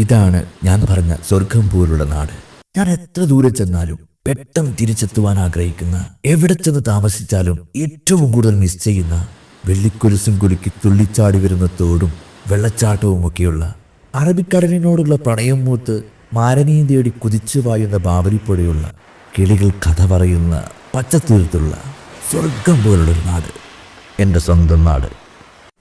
ഇതാണ് ഞാൻ പറഞ്ഞ സ്വർഗം പോലുള്ള നാട്. ഞാൻ എത്ര ദൂരെ ചെന്നാലും പെട്ടെന്ന് തിരിച്ചെത്തുവാൻ ആഗ്രഹിക്കുന്ന എവിടെ ചെന്ന് താമസിച്ചാലും ഏറ്റവും കൂടുതൽ മിസ് ചെയ്യുന്ന വെള്ളിക്കുരുസും കുലുക്കി തുള്ളിച്ചാടി വരുന്ന തോടും വെള്ളച്ചാട്ടവും ഒക്കെയുള്ള അറബിക്കടലിനോടുള്ള പ്രണയം മൂത്ത് മാരനീയം തേടി കുതിച്ചു വായുന്ന ബാബരിപ്പുഴയുള്ള കിളികൾ കഥ പറയുന്ന പച്ചത്തീരത്തുള്ള സ്വർഗം പോലുള്ളൊരു നാട്. എന്റെ സ്വന്തം നാട്.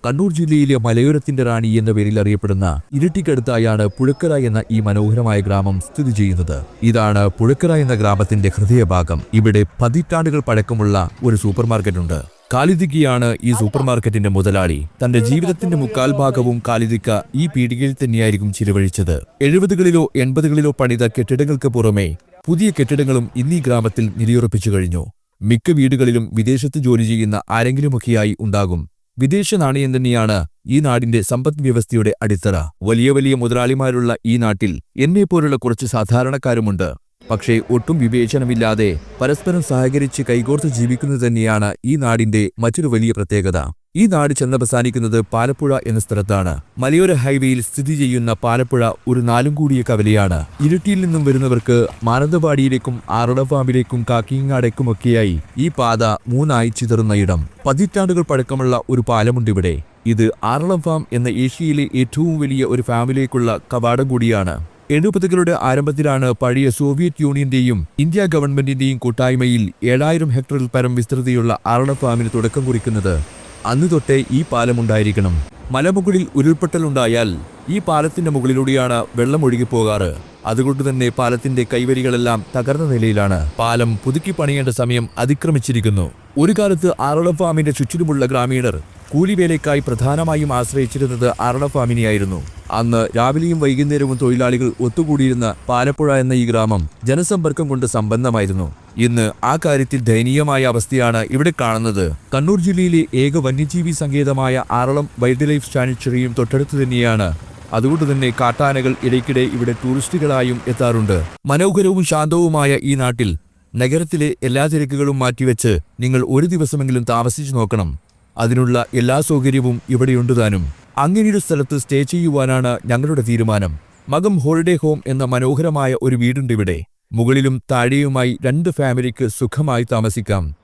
കണ്ണൂർ ജില്ലയിലെ മലയോരത്തിന്റെ റാണി എന്ന പേരിൽ അറിയപ്പെടുന്ന ഇരട്ടിക്കടുത്തായാണ് പുഴക്കര എന്ന ഈ മനോഹരമായ ഗ്രാമം സ്ഥിതി ചെയ്യുന്നത്. ഇതാണ് പുഴക്കര എന്ന ഗ്രാമത്തിന്റെ ഹൃദയഭാഗം. ഇവിടെ പതിറ്റാണ്ടുകൾ പഴക്കമുള്ള ഒരു സൂപ്പർ മാർക്കറ്റ് ഉണ്ട് കാലിദിക്കയാണ് ഈ സൂപ്പർ മാർക്കറ്റിന്റെ മുതലാളി. തന്റെ ജീവിതത്തിന്റെ മുക്കാൽ ഭാഗവും കാലിദിക്ക ഈ പീടികയിൽ തന്നെയായിരിക്കും ചിലവഴിച്ചത്. എഴുപതുകളിലോ എൺപതുകളിലോ പണിത കെട്ടിടങ്ങൾക്ക് പുറമെ പുതിയ കെട്ടിടങ്ങളും ഇന്നീ ഗ്രാമത്തിൽ നിലയുറപ്പിച്ചു കഴിഞ്ഞു. മിക്ക വീടുകളിലും വിദേശത്ത് ജോലി ചെയ്യുന്ന ആരെങ്കിലുമൊക്കെയായി ഉണ്ടാകും. വിദേശ നാണയം തന്നെയാണ് ഈ നാടിന്റെ സമ്പദ് വ്യവസ്ഥയുടെ അടിത്തറ? വലിയ വലിയ മുതലാളിമാരുള്ള ഈ നാട്ടിൽ എന്നെപ്പോലുള്ള കുറച്ച് സാധാരണക്കാരുമുണ്ട്. പക്ഷേ ഒട്ടും വിവേചനമില്ലാതെ പരസ്പരം സഹകരിച്ച് കൈകോർത്ത് ജീവിക്കുന്നത് തന്നെയാണ് ഈ നാടിന്റെ മറ്റൊരു വലിയ പ്രത്യേകത. ഈ നാട് ചെന്നവസാനിക്കുന്നത് പാലപ്പുഴ എന്ന സ്ഥലത്താണ്. മലയോര ഹൈവേയിൽ സ്ഥിതി ചെയ്യുന്ന പാലപ്പുഴ ഒരു നാലും കൂടിയ കവലയാണ്. ഇരുട്ടിയിൽ നിന്നും വരുന്നവർക്ക് മാനന്തവാടിയിലേക്കും ആറടഫാമിലേക്കും കാക്കിങ്ങാടേക്കുമൊക്കെയായി ഈ പാത മൂന്നായി ചിതറുന്ന ഇടം. പതിറ്റാണ്ടുകൾ പഴക്കമുള്ള ഒരു പാലമുണ്ടിവിടെ ഇത് ആറളം ഫാം എന്ന ഏഷ്യയിലെ ഏറ്റവും വലിയ ഒരു ഫാമിലേക്കുള്ള കവാടം കൂടിയാണ്. എഴുപതുകളുടെ ആരംഭത്തിലാണ് പഴയ സോവിയറ്റ് യൂണിയന്റെയും ഇന്ത്യ ഗവൺമെന്റിന്റെയും കൂട്ടായ്മയിൽ ഏഴായിരം ഹെക്ടറിൽ പരം വിസ്തൃതിയുള്ള ആറള ഫാമിന് തുടക്കം കുറിക്കുന്നത്. അന്ന് തൊട്ടേ ഈ പാലമുണ്ടായിരിക്കണം മലമുകളിൽ ഉരുൾപൊട്ടലുണ്ടായാൽ ഈ പാലത്തിന്റെ മുകളിലൂടെയാണ് വെള്ളം ഒഴുകിപ്പോകാറ് അതുകൊണ്ട് തന്നെ പാലത്തിന്റെ കൈവരികളെല്ലാം തകർന്ന നിലയിലാണ്. പാലം പുതുക്കി പണിയേണ്ട സമയം അതിക്രമിച്ചിരിക്കുന്നു. ഒരു കാലത്ത് ആറളഫാമിന്റെ ചുറ്റിലുമുള്ള ഗ്രാമീണർ കൂലിവേലയ്ക്കായി പ്രധാനമായും ആശ്രയിച്ചിരുന്നത് ആറള ഫാമിനെയായിരുന്നു അന്ന് രാവിലെയും വൈകുന്നേരവും തൊഴിലാളികൾ ഒത്തുകൂടിയിരുന്ന പാലപ്പുഴ എന്ന ഈ ഗ്രാമം ജനസമ്പർക്കം കൊണ്ട് സമ്പന്നമായിരുന്നു. ഇന്ന് ആ കാര്യത്തിൽ ദയനീയമായ അവസ്ഥയാണ് ഇവിടെ കാണുന്നത്. കണ്ണൂർ ജില്ലയിലെ ഏക വന്യജീവി സങ്കേതമായ ആറളം വൈൽഡ് ലൈഫ് സാനിറ്ററിയും തൊട്ടടുത്ത് തന്നെയാണ്. അതുകൊണ്ട് തന്നെ കാട്ടാനകൾ ഇടയ്ക്കിടെ ഇവിടെ ടൂറിസ്റ്റുകളായും എത്താറുണ്ട്. മനോഹരവും ശാന്തവുമായ ഈ നാട്ടിൽ നഗരത്തിലെ എല്ലാ തിരക്കുകളും മാറ്റിവെച്ച് നിങ്ങൾ ഒരു ദിവസമെങ്കിലും താമസിച്ചു നോക്കണം. അതിനുള്ള എല്ലാ സൗകര്യവും ഇവിടെയുണ്ട് താനും. അങ്ങനെയൊരു സ്ഥലത്ത് സ്റ്റേ ചെയ്യുവാനാണ് ഞങ്ങളുടെ തീരുമാനം. മകം ഹോളിഡേ ഹോം എന്ന മനോഹരമായ ഒരു വീടുണ്ട് ഇവിടെ. മുകളിലും താഴെയുമായി രണ്ട് ഫാമിലിക്ക് സുഖമായി താമസിക്കാം.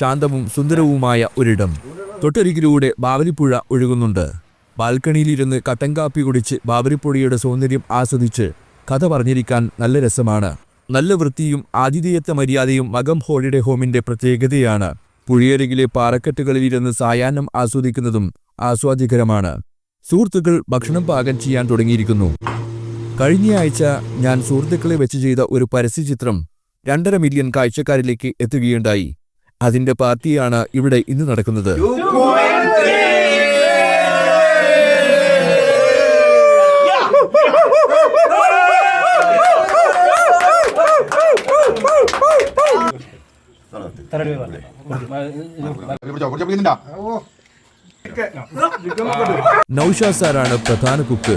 ശാന്തവും സുന്ദരവുമായ ഒരിടം. തൊട്ടരികിലൂടെ ബാവലിപ്പുഴ ഒഴുകുന്നുണ്ട്. ബാൽക്കണിയിലിരുന്ന് കട്ടൻ കാപ്പി കുടിച്ച് ബാവലിപ്പുഴയുടെ സൗന്ദര്യം ആസ്വദിച്ച് കഥ പറഞ്ഞിരിക്കാൻ നല്ല രസമാണ്. നല്ല വൃത്തിയും ആതിഥേയത്വ മര്യാദയും മകം ഹോളിഡേ ഹോമിന്റെ പ്രത്യേകതയാണ്. പുഴയരികിലെ പാറക്കെട്ടുകളിലിരുന്ന് സായാഹ്നം ആസ്വദിക്കുന്നതും ആസ്വാദ്യകരമാണ് സുഹൃത്തുക്കൾ ഭക്ഷണം പാകം ചെയ്യാൻ തുടങ്ങിയിരിക്കുന്നു. കഴിഞ്ഞയാഴ്ച ഞാൻ സുഹൃത്തുക്കളെ വെച്ച് ചെയ്ത ഒരു പരസ്യചിത്രം രണ്ടര മില്യൺ കാഴ്ചക്കാരിലേക്ക് എത്തുകയുണ്ടായി. അതിന്റെ പാർട്ടിയാണ് ഇവിടെ ഇന്ന് നടക്കുന്നത്. നൌഷാദ് സാറാണ് പ്രധാന കുക്ക്.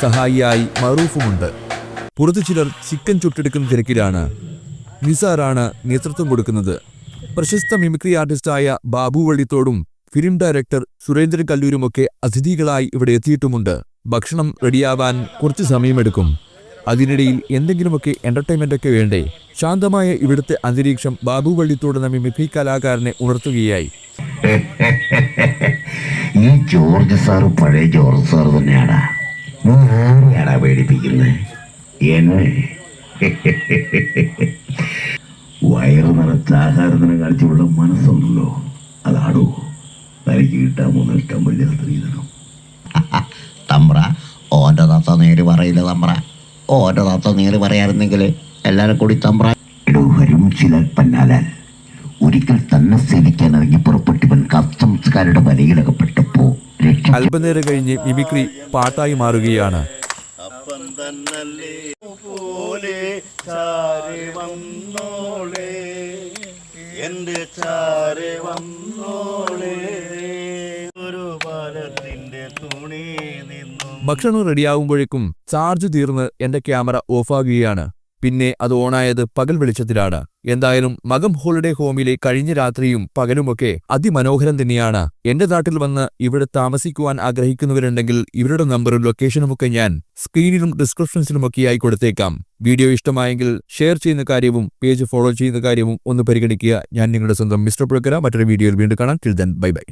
സഹായിയായി മറൂഫുമുണ്ട്. പുറത്തു ചിലർ ചിക്കൻ ചുട്ടെടുക്കുന്ന തിരക്കിലാണ്. നിസാറാണ് നേതൃത്വം കൊടുക്കുന്നത്. പ്രശസ്ത മിമിക്രി ആർട്ടിസ്റ്റായ ബാബു വള്ളിത്തോടും ഫിലിം ഡയറക്ടർ സുരേന്ദ്രൻ കല്ലൂരുമൊക്കെ അതിഥികളായി ഇവിടെ എത്തിയിട്ടുമുണ്ട്. ഭക്ഷണം റെഡിയാവാൻ കുറച്ച് സമയമെടുക്കും. അതിനിടയിൽ എന്തെങ്കിലുമൊക്കെ എന്റർടൈൻമെന്റ് ഒക്കെ വേണ്ടേ? ശാന്തമായ ഇവിടുത്തെ അന്തരീക്ഷം ബാബു വള്ളിത്തോട് നമ്മി മിഫി കലാകാരനെ ഉണർത്തുകയായി. ഈ ജോർജ് സാറ് പഴയ ജോർജ് സാർ തന്നെയാടാ. ആരെയാടാ പേടിപ്പിക്കുന്നത് എന്നെ? വയറ് നിറച്ച ആഹാരത്തിന് കാഴ്ചയുള്ള മനസ്സുണ്ടല്ലോ. അതാടോ? തനിക്ക് കിട്ടാൻ പോകുന്ന ഇഷ്ടം വലിയ സ്ത്രീധനം. തമ്പ്ര ഓന്റെ തത്ത നേര് പറയില്ല തമ്പ്ര. ഓന്റെ തത്ത നേര് പറയാറുണ്ടെങ്കിൽ എല്ലാവരും കൂടി തമ്പ്രാൻ എടോ വരും ചില പന്നാലാൽ ഒരിക്കൽ തന്നെ സേവിക്കാൻ ഇറങ്ങി പുറപ്പെട്ടിവൻ കസ്റ്റംസുകാരുടെ വലയിലകപ്പെട്ടപ്പോ അല്പനേരം കഴിഞ്ഞ് മിമിക്രി പാട്ടായി മാറുകയാണ്. എന്റെ ചാരെ വന്നോളെ. ഒരു തുണി നിന്നും. ഭക്ഷണം റെഡിയാവുമ്പോഴേക്കും ചാർജ് തീർന്ന് എന്റെ ക്യാമറ ഓഫാകുകയാണ് പിന്നെ അത് ഓണായത് പകൽ വെളിച്ചത്തിലാണ്. എന്തായാലും മകം ഹോളിഡേ ഹോമിലെ കഴിഞ്ഞ രാത്രിയും പകലുമൊക്കെ അതിമനോഹരം തന്നെയാണ്. എന്റെ നാട്ടിൽ വന്ന് ഇവിടെ താമസിക്കുവാൻ ആഗ്രഹിക്കുന്നവരുണ്ടെങ്കിൽ ഇവരുടെ നമ്പറും ലൊക്കേഷനുമൊക്കെ ഞാൻ സ്ക്രീനിലും ഡിസ്ക്രിപ്ഷൻസിലുമൊക്കെയായി കൊടുത്തേക്കാം. വീഡിയോ ഇഷ്ടമായെങ്കിൽ ഷെയർ ചെയ്യുന്ന കാര്യവും പേജ് ഫോളോ ചെയ്യുന്ന കാര്യവും ഒന്ന് പരിഗണിക്കുക. ഞാൻ നിങ്ങളുടെ സ്വന്തം മിസ്റ്റർ പുഴക്കര. മറ്റൊരു വീഡിയോയിൽ വീണ്ടും കാണാം. Till then bye bye